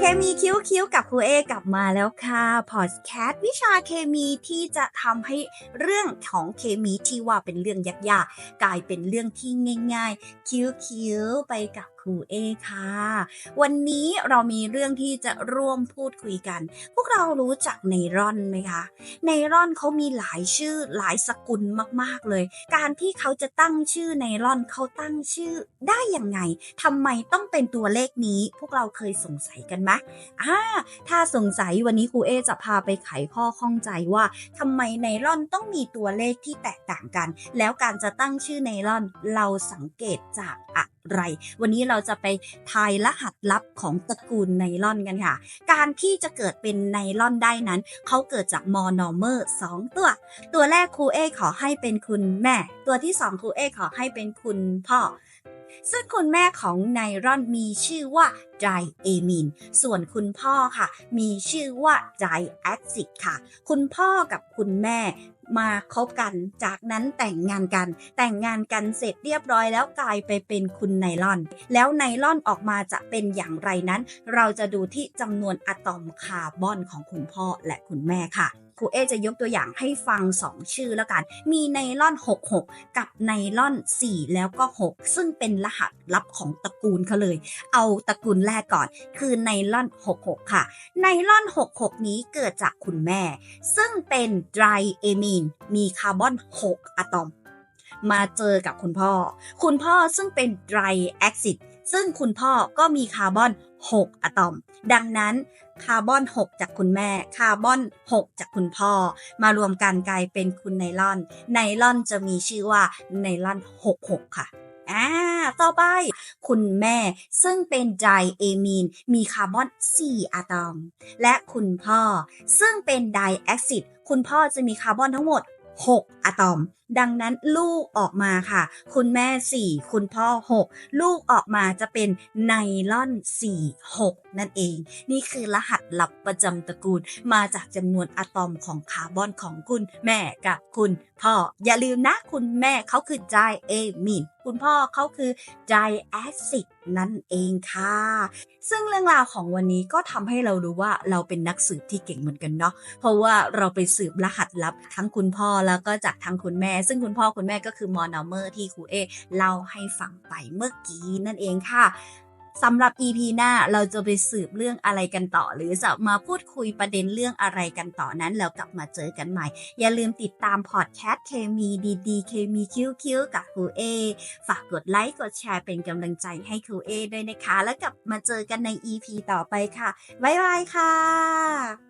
เคมีคิ้วคิ้วกับครูเอกลับมาแล้วค่ะพอดแคสต์วิชาเคมีที่จะทำให้เรื่องของเคมีที่ว่าเป็นเรื่องยากๆกลายเป็นเรื่องที่ง่าย ๆ คิ้วคิ้วไปกับ รูเอค่ะ วันนี้เรามีเรื่องที่จะร่วมพูดคุยกัน พวกเรารู้จักไนรอนไหมคะ ไนรอนเขามีหลายชื่อหลายสกุลมากๆเลย การที่เขาจะตั้งชื่อไนรอนเขาตั้งชื่อได้ยังไงทำไมต้องเป็นตัวเลขนี้ พวกเราเคยสงสัยกันไหมอ่าถ้าสงสัยวันนี้ครูเอจะพาไปไขข้อข้องใจว่าทำไมไนรอนต้องมีตัวเลขที่แตกต่างกัน แล้วการจะตั้งชื่อไนรอนเราสังเกตจากอะ ไร วันนี้เราจะไปทายรหัสลับของตระกูลไนลอนกันค่ะ การที่จะเกิดเป็นไนลอนได้นั้นเขาเกิดจากมอนอเมอร์สองตัว ตัวแรกครูเอขอให้เป็นคุณแม่ ตัวที่สองครูเอขอให้เป็นคุณพ่อ ซึ่งคุณแม่ของไนรอนมีชื่อว่าไดเอมิน ส่วนคุณพ่อค่ะ มีชื่อว่าไดแอซิกค่ะ คุณพ่อกับคุณแม่มาคบกัน จากนั้นแต่งงานกัน แต่งงานกันเสร็จเรียบร้อยแล้วกลายไปเป็นคุณไนลอน แล้วไนลอนออกมาจะเป็นอย่างไรนั้น เราจะดูที่จำนวนอะตอมคาร์บอนของคุณพ่อและคุณแม่ค่ะ ครูเอจะยกตัวอย่างให้ฟัง 2 ชื่อแล้วกัน มีไนล่อน 66 กับไนล่อน 4 แล้วก็ 6 ซึ่งเป็นรหัสลับของตระกูลเขาเลย เอาตระกูลแรกก่อน คือไนล่อน 66 ค่ะ ไนล่อน 66 นี้เกิดจากคุณแม่ ซึ่งเป็นไดรเอมีน มีคาร์บอน 6 อะตอม มาเจอกับคุณพ่อ คุณพ่อซึ่งเป็นไดรแอซิด ซึ่งคุณพ่อก็มีคาร์บอน 6 อะตอม ดังนั้นคาร์บอน 6 จากคุณแม่ คาร์บอน 6 จากคุณพ่อ มารวมกันกลายเป็นคุณไนลอน ไนลอนจะมีชื่อว่าไนลอน 66 ค่ะอ่าต่อไป คุณแม่ซึ่งเป็นไดเอมีน มีคาร์บอน 4 อะตอม และคุณพ่อ ซึ่งเป็นไดแอซิดคุณพ่อจะมีคาร์บอนทั้งหมด 6 อะตอม ดังนั้นลูกออกมาค่ะ คุณแม่ 4 คุณพ่อ 6 ลูกออกมาจะเป็นไนลอน 4 6 นั่นเอง นี่คือรหัสลับประจำตระกูล มาจากจำนวนอะตอมของคาร์บอนของคุณแม่กับคุณพ่อ อย่าลืมนะคุณแม่เขาคือไดเอมิน คุณพ่อเขาคือไดแอซิดนั่นเองค่ะ ซึ่งเรื่องราวของวันนี้ก็ทำให้เรารู้ว่าเราเป็นนักสืบที่เก่งเหมือนกันเนาะ เพราะว่าเราไปสืบรหัสลับทั้งคุณพ่อแล้วก็จากทั้งคุณแม่ ซึ่งคุณพ่อคุณแม่ก็คือมอนอเมอร์ที่ครูเอเล่าให้ฟังไปเมื่อกี้นั่นเองค่ะ สำหรับ EP หน้าเราจะไปสืบเรื่องอะไรกันต่อ หรือจะมาพูดคุยประเด็นเรื่องอะไรกันต่อนั้น แล้วกลับมาเจอกันใหม่ อย่าลืมติดตามพอดแคสต์เคมีดีๆเคมีคิ้วๆกับครูเอฝากกดไลค์กดแชร์เป็นกำลังใจให้ครูเอด้วยนะคะ แล้วกลับมาเจอกันใน EP ต่อไปค่ะบ๊ายบายค่ะ